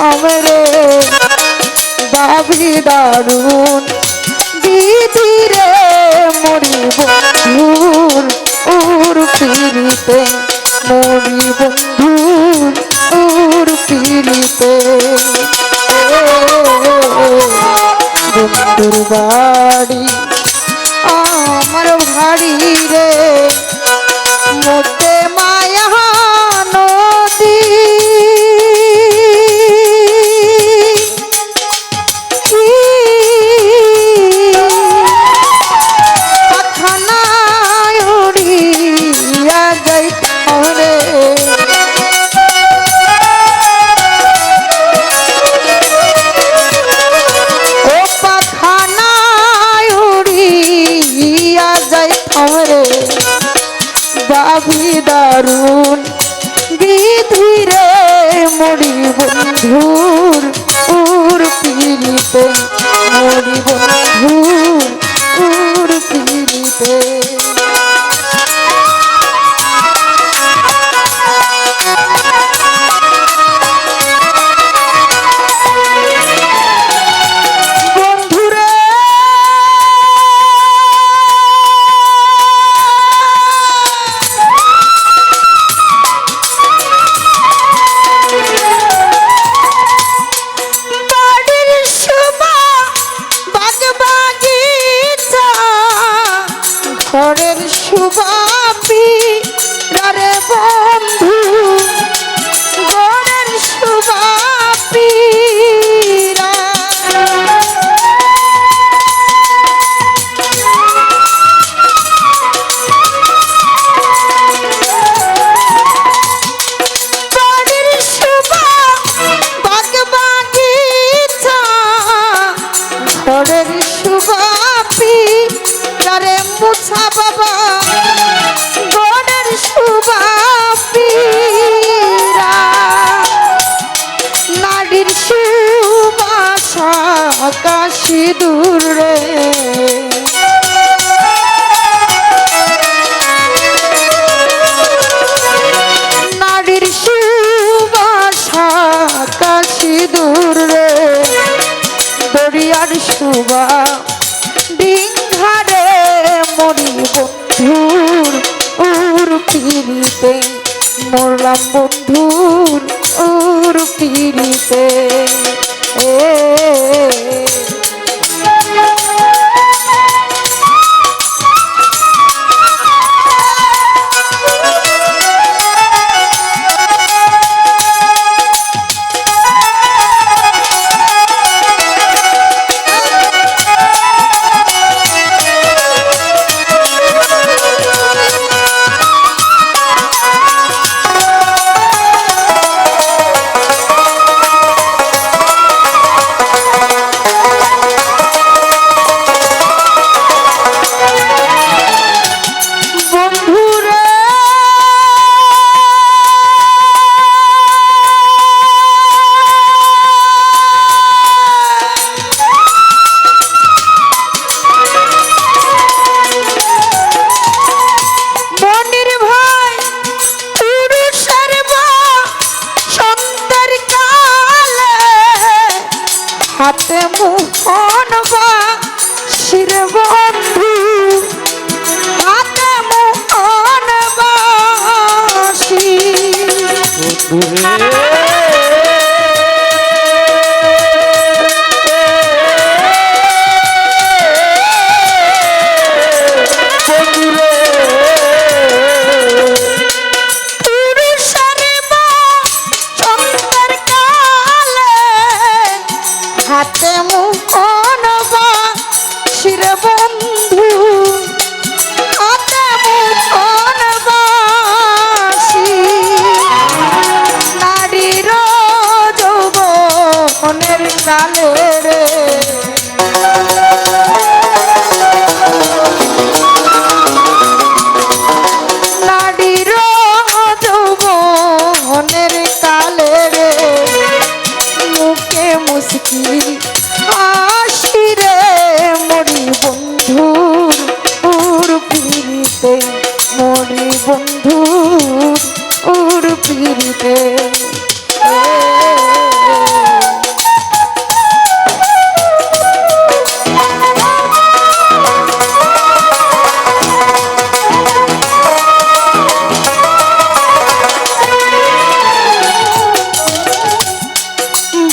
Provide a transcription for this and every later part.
আমরে বাবি দারুণ দিদিরে মরিব দূর উর ফিরিতে মরিব দূর উর ফিরিতে। বন্ধুর বাড়ি বন্ধুর ওর পিড়িতে মরলাম বন্ধুর ওর পিড়িতে। এ হাতে মুখন শির বন্ধু হাতে মুখন বাসি দিতে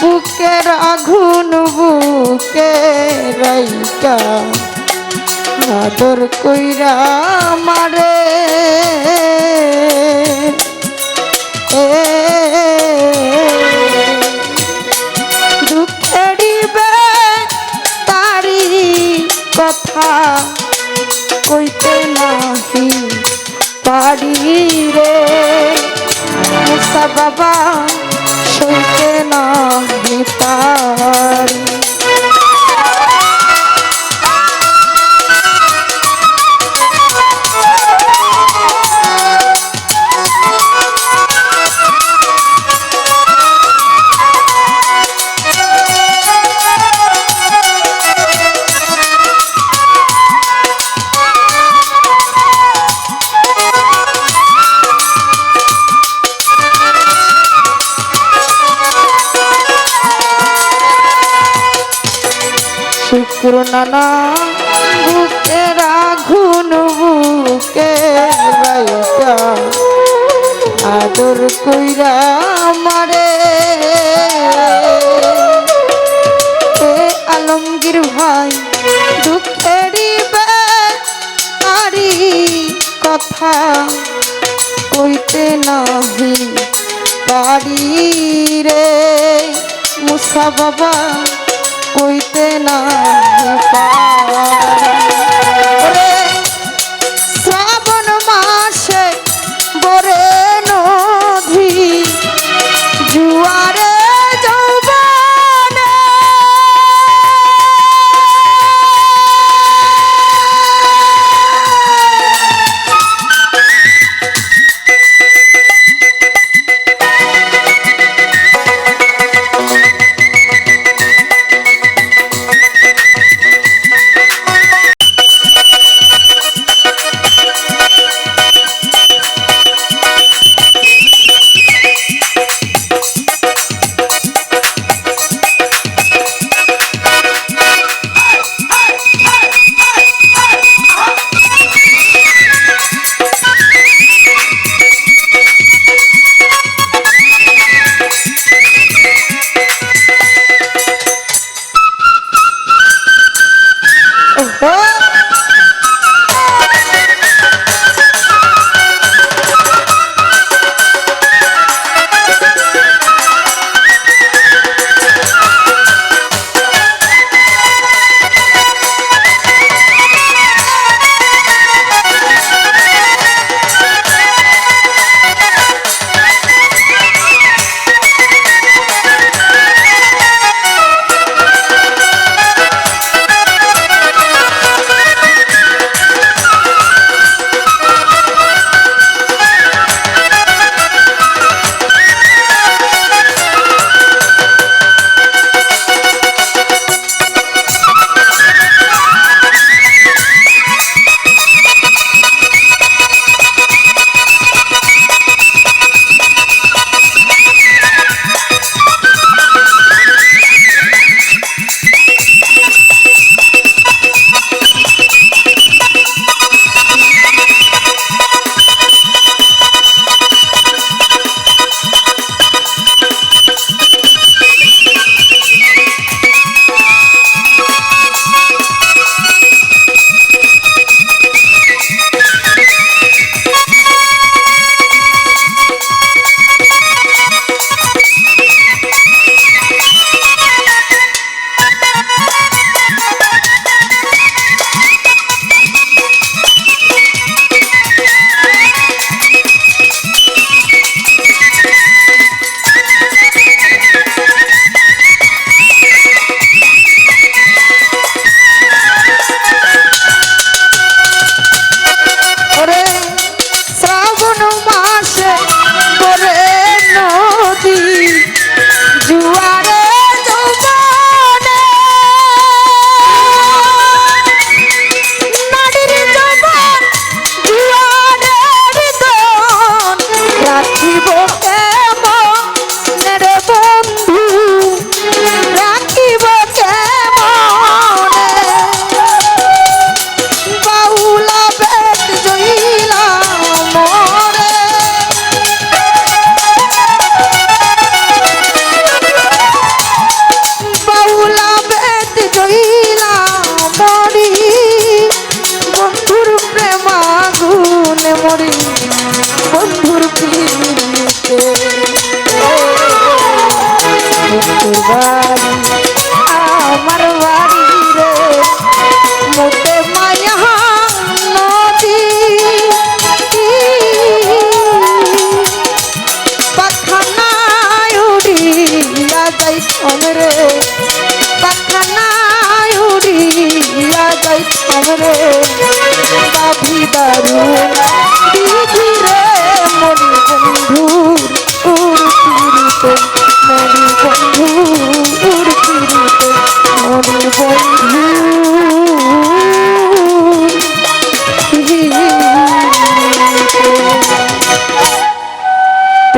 বুকের আগুন রাইটা আদর কইরা মারে। এ দুঃখেরই বে তারি কথা কইতে নাহি পারি রে। বাবা শুক্র নানা, বুকে রাখুন বুকে রাইকা আদর কইরা মারে। এ আলমগীর ভাই দুঃখেরই আরি কথা। কইতে নাহি পারি রে, মুসা বাবা